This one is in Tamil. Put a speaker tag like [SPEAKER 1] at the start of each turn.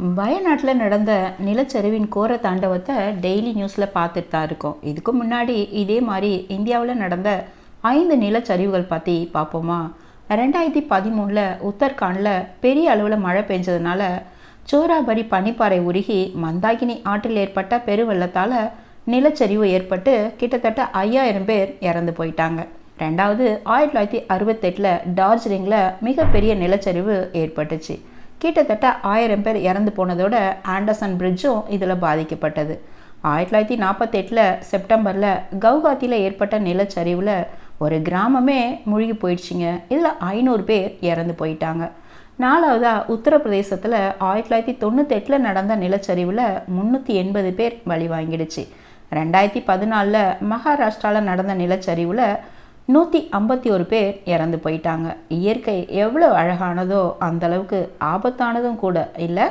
[SPEAKER 1] வயநாட்டில் நடந்த நிலச்சரிவின் கோர தாண்டவத்தை டெய்லி நியூஸில் பார்த்துட்டு தான் இருக்கோம். இதுக்கு முன்னாடி இதே மாதிரி இந்தியாவில் நடந்த ஐந்து நிலச்சரிவுகள் பற்றி பார்ப்போமா? ரெண்டாயிரத்தி பதிமூணில் உத்தரகாண்டில் பெரிய அளவில் மழை பெஞ்சதுனால சோராபரி பனிப்பாறை உருகி மந்தாகினி ஆற்றில் ஏற்பட்ட பெருவெள்ளத்தால் நிலச்சரிவு ஏற்பட்டு கிட்டத்தட்ட ஐயாயிரம் பேர் இறந்து போயிட்டாங்க. ரெண்டாவது ஆயிரத்தி தொள்ளாயிரத்தி அறுபத்தெட்டில் டார்ஜிலிங்கில் மிகப்பெரிய நிலச்சரிவு ஏற்பட்டுச்சு. கிட்டத்தட்ட ஆயிரம் பேர் இறந்து போனதோட ஆண்டர்சன் பிரிட்ஜும் இதில் பாதிக்கப்பட்டது. ஆயிரத்தி தொள்ளாயிரத்தி நாற்பத்தெட்டில் செப்டம்பரில் கவுகாத்தியில் ஏற்பட்ட நிலச்சரிவில் ஒரு கிராமமே மூழ்கி போயிடுச்சுங்க. இதில் ஐநூறு பேர் இறந்து போயிட்டாங்க. நாலாவதாக உத்தரப்பிரதேசத்தில் ஆயிரத்தி தொள்ளாயிரத்தி தொண்ணூத்தெட்டில் நடந்த நிலச்சரிவில் முந்நூற்றி எண்பது பேர் பலி வாங்கிடுச்சு. ரெண்டாயிரத்தி பதினாலில் மகாராஷ்டிராவில் நடந்த நிலச்சரிவில் நூற்றி ஐம்பத்தி ஒரு பேர் இறந்து போயிட்டாங்க. இயற்கை எவ்வளோ அழகானதோ அந்த அளவுக்கு ஆபத்தானதும் கூட இல்லை.